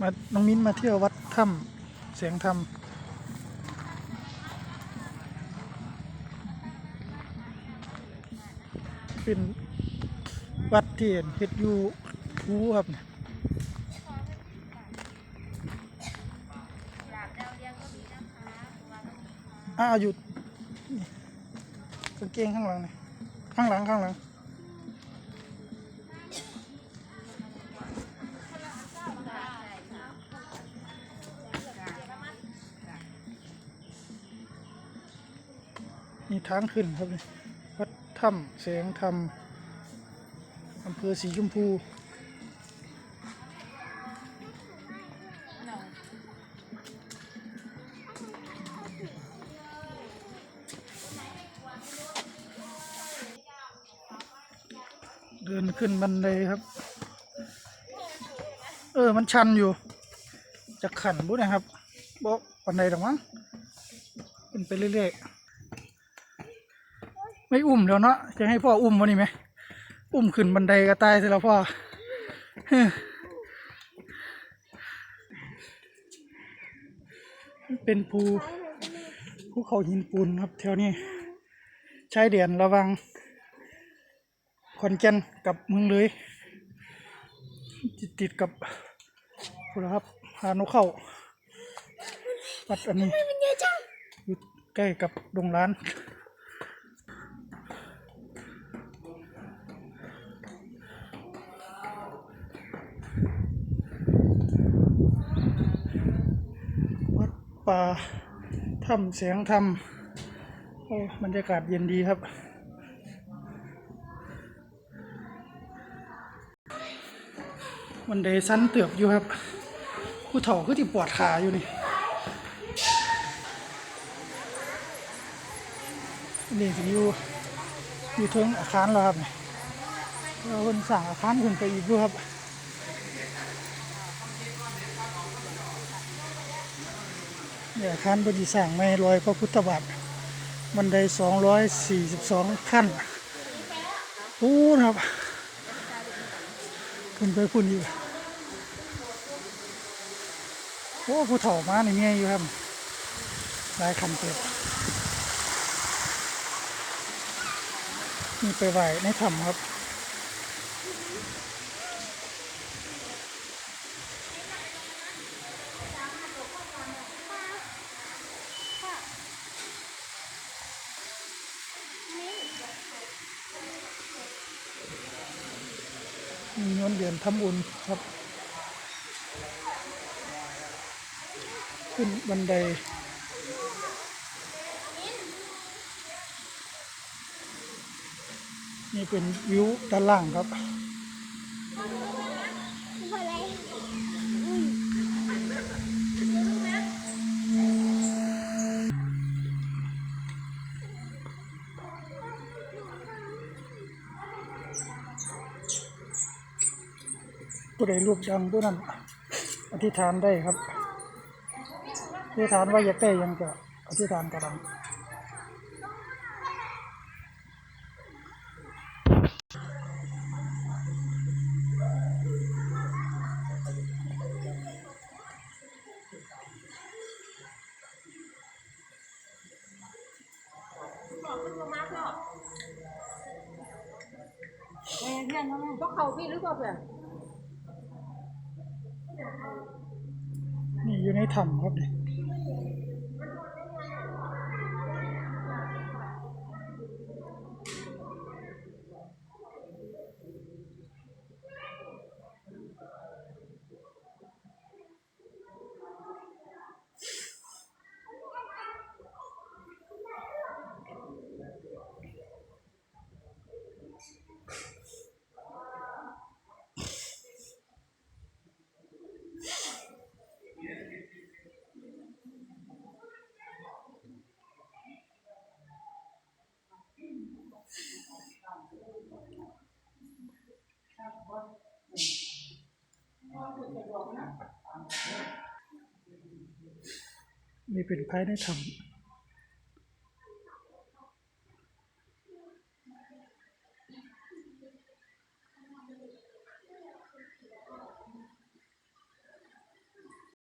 มาน้องมิ้นมาเที่ยววัดถ้ำเสียงธรรมเป็นวัดเที่เห็นเฮ็ดยู่ภูครับเนี่ยอ้าวอยู่นี่กางเกงข้างหลังนี่ข้างหลังข้างหลัง มีทางขึ้นครับวัดถ้ำแสงธรรมอำเภอสีชมพูเดินขึ้นบันไดครับ เออ มันชันอยู่ จะขันบุนะครับบอกบันไดหรอมั้งขึ้นไปเรื่อยๆ ไม่อุ้มแล้วเนาะจะให้พ่ออุ้มวะนี่ไหมอุ้มขึ้นบันไดก็ตายสิแล้วพ่อเป็นภูภูเขาหินปูนครับแถวนี้ชายเดียนระวังขอนแก่นกับเมืองเลยติดติดกับพูดแล้วครับหานกเข้าวัดอันนี้อยู่ใกล้กับดงร้าน ป่าถ้ำเสียงธรรมโอ้บรรยากาศเย็นดีครับ วันเดย์สั้นเตือบอยู่ครับ ผู้เฒ่าคือที่ปวดขาอยู่นี่นี่สิอยู่อยู่เทิงอาคารแล้วครับเราคนสั่งอาคารขึ้นไปอีกด้วยครับ เนี่ยอาคารบดีสร้างไม่ลอยพระพุทธบาทบันไดสองร้อยสี่สิบสองขั้นพูนครับ ขึ้นไปพุ่นอยู่โอ้ผู้เฒ่ามาในเมียอยู่ครับหลายคันเปิดมีไปไหวในถ้ำครับ มีเงินเดือนทำบุญครับ ขึ้นบันไดนี่เป็นวิวด้านล่างครับ ผู้ใดรูปดังผู้นั้นอธิษฐานได้ครับอธิษฐานว่าอยากได้ยังจะอธิษฐานกระดังนี่หรือเปล่า นี่อยู่ในถ้ำครับเนี่ย นี่เป็นภายในธรรม